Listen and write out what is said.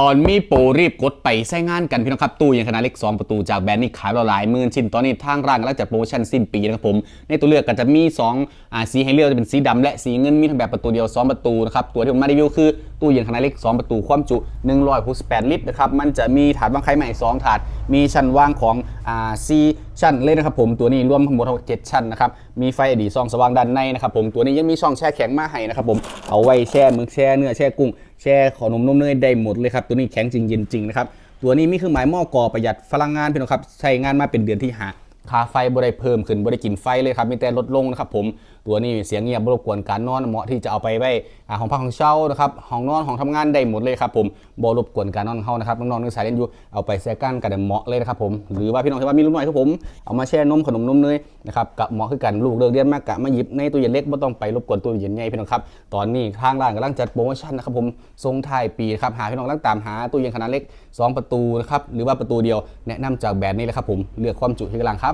ตอนมีโปรรีบกดไปใช้งานกันพี่น้องครับ ตู้ยังขนาดเล็ก 2 ประตูจากแบรนด์นี้ขายเราหลายหมื่นชิ้น ตอนนี้ทางร้านกำลังจัดโปรโมชั่นสิ้นปีนะครับผม ในตัวเลือกก็จะมี2อ่าสีให้เลือกจะเป็นสีดำและสีเงินมีทั้งแบบประตูเดียว 2 ประตูนะครับ ตัวที่ผมมารีวิวคือตู้เย็นขนาดเล็ก 2 ประตูความจุ 168 ลิตรนะครับมันจะมีถาดวางไข่ใหม่ 2 ถาด มีชั้นวางของอ่าซีชั้นเลยนะครับผมตัวนี้รวมทั้งหมดทั้งหมด7ชั้นนะครับมีไฟอดีซองสว่างด้านในนะครับผมตัวนี้ยังมีช่องแช่แข็งมาให้นะครับผมเอาไว้แช่มึกแช่เนื้อแช่กุ้ง แช่ขอนมนมเนยได้หมดเลยครับ ตัวนี้แข็งจริงเย็นจริงนะครับ ตัวนี้มีเครื่องหมายหม้อก่อประหยัดพลังงานพี่น้องครับ ใช้งานมาเป็นเดือนที่หา ค่าไฟบ่ได้เพิ่มขึ้นบ่ได้กินไฟเลยครับมีแต่ลดลงนะครับผมตัวนี้เสียงเงียบบ่รบกวนการนอนเหมาะที่จะเอาไปไว้อ่าห้องพักของเช่านะครับห้องนอนห้องทำงานได้หมดเลยครับผมบ่รบกวนการนอนของเฮานะครับน้องๆนักศึกษาเรียนอยู่เอาไปแช่กันกันได้เหมาะเลยนะครับผมหรือว่าพี่น้องที่ว่ามีลูกน้อยครับผมเอามาแช่นมขนมนมเนยนะครับกับเหมาะคือกันลูกเลิกเรียนมากกะมาหยิบในตู้เย็นเล็กบ่ต้องไปรบกวนตู้เย็นใหญ่พี่น้องครับตอนนี้ทางร้านกำลังจัดโปรโมชั่นนะครับผมทรงท้ายปีครับหาพี่น้องกำลังตามหาตู้เย็นขนาดเล็ก 2 ประตูนะครับหรือว่าประตูเดียวแนะนำจากแบรนด์นี้เลยครับผมเลือกความจุที่กำลังครับ